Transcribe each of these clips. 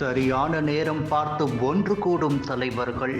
சரியான நேரம் பார்த்து ஒன்று கூடும் தலைவர்கள்.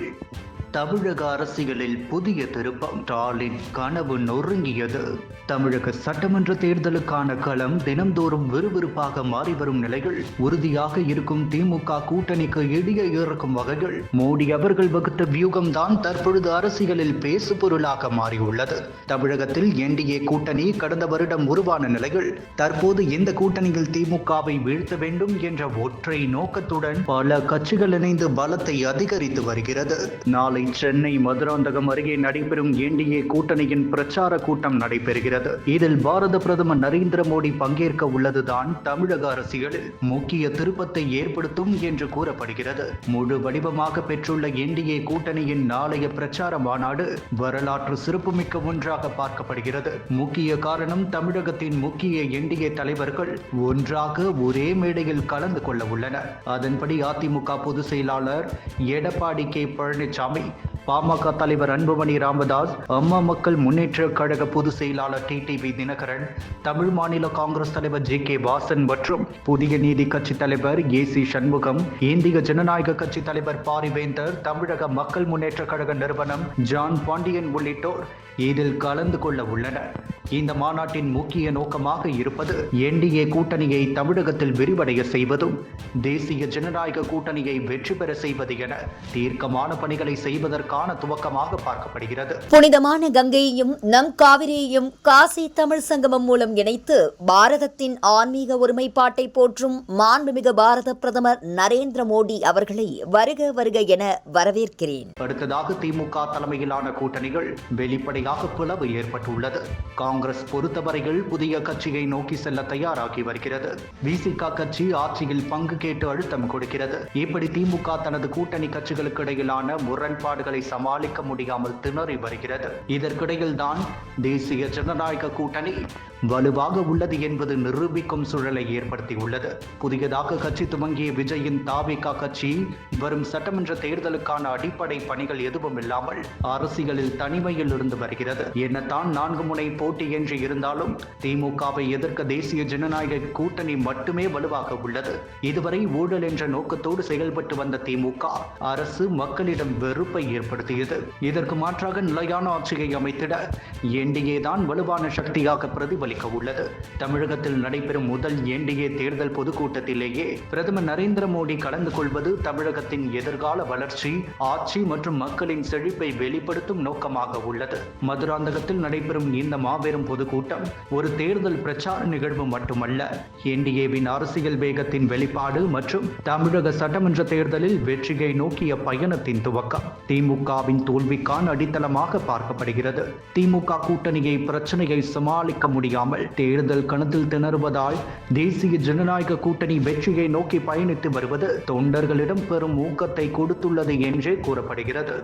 தமிழக அரசியலில் புதிய திருப்பம் ஸ்டாலின் கனவு நொறுங்கியது. தமிழக சட்டமன்ற தேர்தலுக்கான களம் தினம்தோறும் விறுவிறுப்பாக மாறி வரும் நிலையில் உறுதியாக இருக்கும் திமுக கூட்டணிக்கு இடிய இறக்கும் வகையில் மோடி அவர்கள் வகுத்த வியூகம்தான் தற்பொழுது அரசியலில் பேசு பொருளாக மாறியுள்ளது. தமிழகத்தில் என்டிஏ கூட்டணி கடந்த வருடம் உருவான நிலையில் தற்போது இந்த கூட்டணியில் திமுகவை வீழ்த்த வேண்டும் என்ற ஒற்றை நோக்கத்துடன் பல கட்சிகள் இணைந்து பலத்தை அதிகரித்து வருகிறது. நாளை சென்னை மதுராந்தகம் அருகே நடைபெறும் என்டிஏ கூட்டணியின் பிரச்சார கூட்டம் நடைபெறுகிறது. இதில் பாரத பிரதமர் நரேந்திர மோடி பங்கேற்க உள்ளதுதான் தமிழக அரசியலில் முக்கிய திருப்பத்தை ஏற்படுத்தும் என்று கூறப்படுகிறது. முழு வடிவமாக பெற்றுள்ள என்டிஏ கூட்டணியின் நாளைய பிரச்சார மாநாடு வரலாற்று சிறப்புமிக்க ஒன்றாக பார்க்கப்படுகிறது. முக்கிய காரணம் தமிழகத்தின் முக்கிய என்டிஏ தலைவர்கள் ஒன்றாக ஒரே மேடையில் கலந்து கொள்ள உள்ளனர். அதன்படி அதிமுக பொதுச் செயலாளர் எடப்பாடி கே பழனிசாமி பாமக தலைவர் அன்புமணி ராமதாஸ் அம்மா மக்கள் முன்னேற்ற கழக பொதுச் செயலாளர் டிடிவி தினகரன் தமிழ் மாநில காங்கிரஸ் தலைவர் ஜே கே வாசன் மற்றும் புதிய நீதி கட்சி தலைவர் ஏ சி சண்முகம் இந்திய ஜனநாயக கட்சி தலைவர் பாரிவேந்தர் தமிழக மக்கள் முன்னேற்ற கழக நிறுவனம் ஜான் பாண்டியன் உள்ளிட்டோர் இதில் கலந்து கொள்ள உள்ளனர். இந்த மாநாட்டின் முக்கிய நோக்கமாக இருப்பது என்டிஏ கூட்டணியை தமிழகத்தில் விரிவடைய செய்வதும் தேசிய ஜனநாயக கூட்டணியை வெற்றி பெற செய்வது என தீர்க்கமான பணிகளை செய்வதற்கான துவக்கமாக பார்க்கப்படுகிறது. புனிதமான கங்கையையும் நம் காவிரியையும் காசி தமிழ் சங்கமம் மூலம் இணைத்து பாரதத்தின் ஆன்மீக ஒருமைப்பாட்டை போற்றும் மாண்புமிகு பாரத பிரதமர் நரேந்திர மோடி அவர்களை வருக வருக என வரவேற்கிறேன். அடுத்ததாக திமுக தலைமையிலான கூட்டணிகள் வெளிப்படையாக பிளவு ஏற்பட்டுள்ளது. காங்கிரஸ் காங்கிரஸ் பொறுத்தவரையில் புதிய கட்சியை நோக்கி செல்ல தயாராகி வருகிறது. விசிகா கட்சி ஆட்சியில் பங்கு கேட்டு அழுத்தம் கொடுக்கிறது. இப்படி திமுக தனது கூட்டணி கட்சிகளுக்கு இடையிலான முரண்பாடுகளை சமாளிக்க முடியாமல் திணறி வருகிறது. இதற்கிடையில் தான் தேசிய ஜனநாயக கூட்டணி வலுவாக உள்ளது என்பது நிரூபிக்கும் சூழலை ஏற்படுத்தியுள்ளது. புதியதாக கட்சி துவங்கிய விஜயின் தாவிகா கட்சி வரும் சட்டமன்ற தேர்தலுக்கான அடிப்படை பணிகள் எதுவும் இல்லாமல் அரசியலில் தனிமையில் இருந்து வருகிறது. என்னத்தான் நான்கு முனை போட்டி போட்டி என்று இருந்தாலும் திமுகவை எதிர்க்க தேசிய ஜனநாயக கூட்டணி மட்டுமே வலுவாக உள்ளது. இதுவரை ஊழல் என்ற நோக்கத்தோடு செயல்பட்டு வந்த திமுக அரசு மக்களிடம் வெறுப்பை ஏற்படுத்தியது. இதற்கு மாற்றாக நிலையான ஆட்சியை அமைத்திட என்டிஏ தான் வலுவான சக்தியாக பிரதிபலிக்க உள்ளது. தமிழகத்தில் நடைபெறும் முதல் என்டிஏ தேர்தல் பொதுக்கூட்டத்திலேயே பிரதமர் நரேந்திர மோடி கலந்து கொள்வது தமிழகத்தின் எதிர்கால வளர்ச்சி ஆட்சி மற்றும் மக்களின் செழிப்பை வெளிப்படுத்தும் நோக்கமாக உள்ளது. மதுராந்தகத்தில் நடைபெறும் இந்த மாபெரும் பொதுக்கூட்டம் ஒரு தேர்தல் பிரச்சார நிகழ்வு மட்டுமல்ல. என்டிஏவின் அரசியல் வேகத்தின் வெளிப்பாடு மற்றும் தமிழக சட்டமன்ற தேர்தலில் வெற்றியை நோக்கிய பயணத்தின் துவக்கம் திமுகவின் தோல்விக்கான அடித்தளமாக பார்க்கப்படுகிறது. திமுக கூட்டணியை பிரச்சனையை சமாளிக்க முடியாமல் தேர்தல் கணத்தில் திணறுவதால் தேசிய ஜனநாயக கூட்டணி வெற்றியை நோக்கி பயணித்து வருவது தொண்டர்களிடம் பெரும் ஊக்கத்தை கொடுத்துள்ளது என்றே கூறப்படுகிறது.